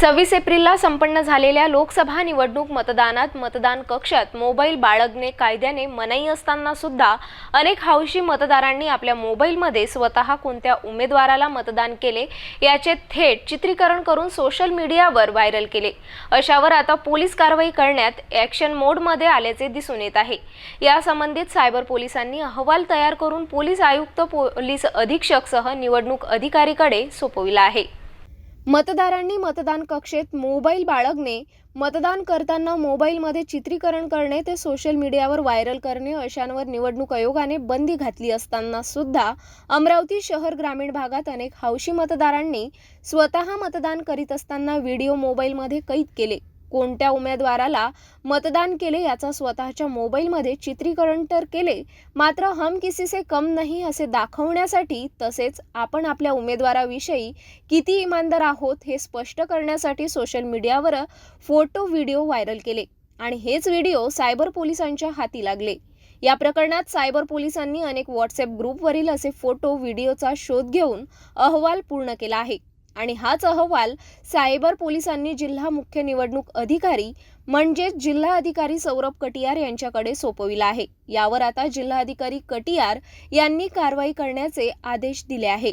सव्वीस एप्रिलला संपन्न झालेल्या लोकसभा निवडणूक मतदानात मतदान कक्षात मोबाईल बाळगणे कायद्याने मनाई असताना सुद्धा अनेक हौशी मतदारांनी आपल्या मोबाईलमध्ये स्वतः कोणत्या उमेदवाराला मतदान केले याचे थेट चित्रीकरण करून सोशल मीडियावर व्हायरल केले. अशावर आता पोलीस कारवाई करण्यात ॲक्शन मोडमध्ये आल्याचे दिसून येत आहे. या संबंधित सायबर पोलिसांनी अहवाल तयार करून पोलीस आयुक्त पोलीस अधीक्षकसह निवडणूक अधिकारीकडे सोपविला आहे. मतदारांनी मतदान कक्षेत मोबाईल बाळगणे मतदान करताना मोबाईलमध्ये चित्रीकरण करणे ते सोशल मीडियावर व्हायरल करणे अशांवर निवडणूक आयोगाने बंदी घातली असताना सुद्धा अमरावती शहर ग्रामीण भागात अनेक हौशी मतदारांनी स्वतः मतदान करीत असताना व्हिडिओ मोबाईलमध्ये कैद केले. कोणत्या उमेदवाराला मतदान केले याचा स्वतःच्या मोबाईलमध्ये चित्रीकरण तर केले मात्र हम किसी से कम नाही असे दाखवण्यासाठी तसेच आपण आपल्या उमेदवाराविषयी किती इमानदार आहोत हे स्पष्ट करण्यासाठी सोशल मीडियावर फोटो व्हिडिओ व्हायरल केले आणि हेच व्हिडिओ सायबर पोलिसांच्या हाती लागले. या प्रकरणात सायबर पोलिसांनी अनेक व्हॉट्सअप ग्रुपवरील असे फोटो व्हिडिओचा शोध घेऊन अहवाल पूर्ण केला आहे. आणि हाच अहवाल सायबर पोलिसांनी जिल्हा मुख्य निवडणूक अधिकारी म्हणजेच जिल्हा अधिकारी सौरभ कटियार यांच्याकडे सोपविला आहे. यावर आता जिल्हाधिकारी कटियार यांनी कारवाई करण्याचे आदेश दिले आहे.